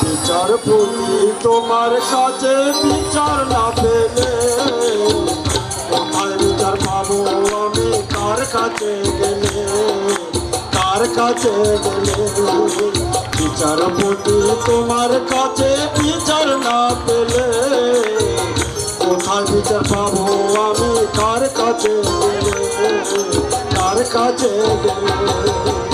বিচার প্রতি তোমার কাছে বিচার না পেলে কোথায় বিচার পাবো আমি? তার কাছে গেলে? তার কাছে গেলে? বিচার প্রতি তোমার কাছে বিচার না পেলে কোথায় বিচার পাবো আমি? তার কাছে গেলে? তার কাছে গেলে?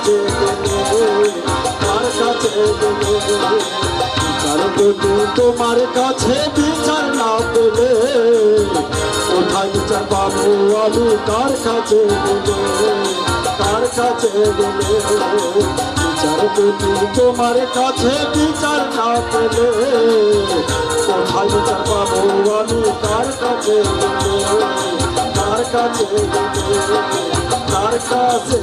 কাছে কার কাছে পেতে তোমার কাছে বিচার না পেলে কোথায় বিচার পাবো? আমি কার কাছে কার কাছে বিচার পেতে তোমার কাছে বিচার না পেলে কোথায় বিচার পাবো? আমি কার কাছে কার কাছে কার কাছে